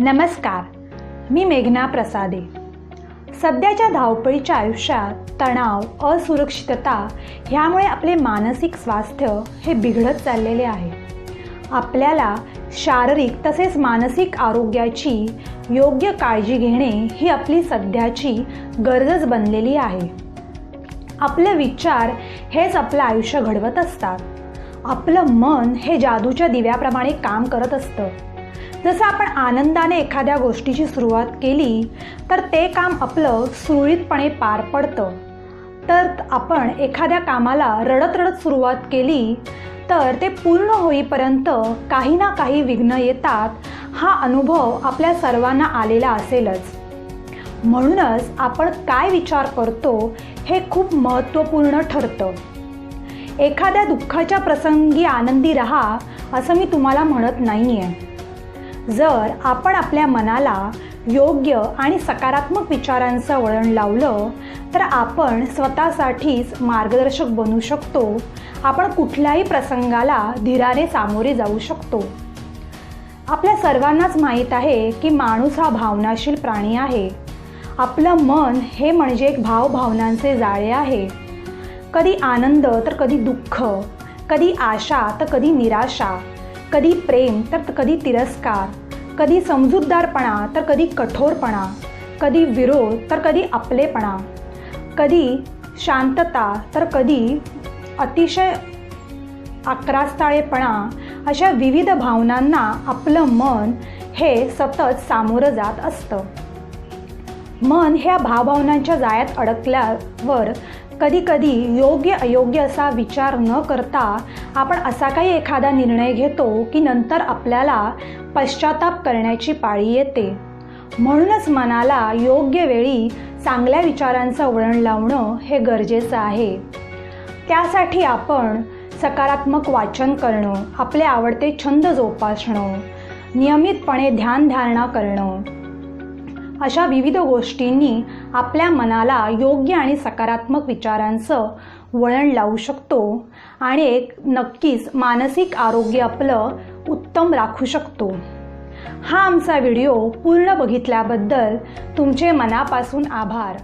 नमस्कार मी मेघना प्रसादे. सध्याच्या धावपळीच्या आयुष्यात तणाव असुरक्षितता ह्यामुळे आपले मानसिक स्वास्थ्य हे बिघडत चाललेले आहे. आपल्याला शारीरिक तसेच मानसिक आरोग्याची योग्य काळजी घेणे ही आपली सध्याची गरजच बनलेली आहे. आपले विचार हेच आपलं आयुष्य घडवत असतात. आपलं मन हे जादूच्या दिव्याप्रमाणे काम करत असतं. जसं आपण आनंदाने एखाद्या गोष्टीची सुरुवात केली तर ते काम आपलं सुरळीतपणे पार पडतं. तर आपण एखाद्या कामाला रडत रडत सुरुवात केली तर ते पूर्ण होईपर्यंत काही ना काही विघ्न येतात हा अनुभव आपल्या सर्वांना आलेला असेलच. म्हणूनच आपण काय विचार करतो हे खूप महत्त्वपूर्ण ठरतं. एखाद्या दुःखाच्या प्रसंगी आनंदी राहा असं मी तुम्हाला म्हणत नाही आहे जर आपण आपल्या मनाला योग्य आणि सकारात्मक विचारांचं वळण लावलं तर आपण स्वतःसाठीच मार्गदर्शक बनू शकतो. आपण कुठल्याही प्रसंगाला धीराने सामोरे जाऊ शकतो. आपल्या सर्वांनाच माहीत आहे की माणूस हा भावनाशील प्राणी आहे. आपलं मन हे म्हणजे एक भावभावनांचे जाळे आहे. कधी आनंद तर कधी दुःख. कधी आशा तर कधी निराशा. कधी प्रेम तर कधी तिरस्कार कधी समजूतदारपणा तर कधी कठोरपणा कधी विरोध तर कधी आपलेपणा कधी शांतता तर कधी अतिशय आक्रास्ताळेपणा अशा विविध भावनांना आपलं मन हे सतत सामोरं जात असतं. मन ह्या भावभावनांच्या जाळ्यात अडकल्यावर कधीकधी योग्य अयोग्य असा विचार न करता आपण असा काही एखादा निर्णय घेतो की नंतर आपल्याला पश्चाताप करण्याची पाळी येते. म्हणूनच मनाला योग्य वेळी चांगल्या विचारांचं वळण लावणं हे गरजेचं आहे. त्यासाठी आपण सकारात्मक वाचन करणं आपले आवडते छंद जोपासणं नियमितपणे ध्यानधारणा करणं अशा विविध गोष्टींनी आपल्या मनाला योग्य आणि सकारात्मक विचारांचं वळण लावू शकतो आणि एक नक्कीच मानसिक आरोग्य आपलं उत्तम राखू शकतो. हा आमचा व्हिडिओ पूर्ण बघितल्याबद्दल तुमचे मनापासून आभार.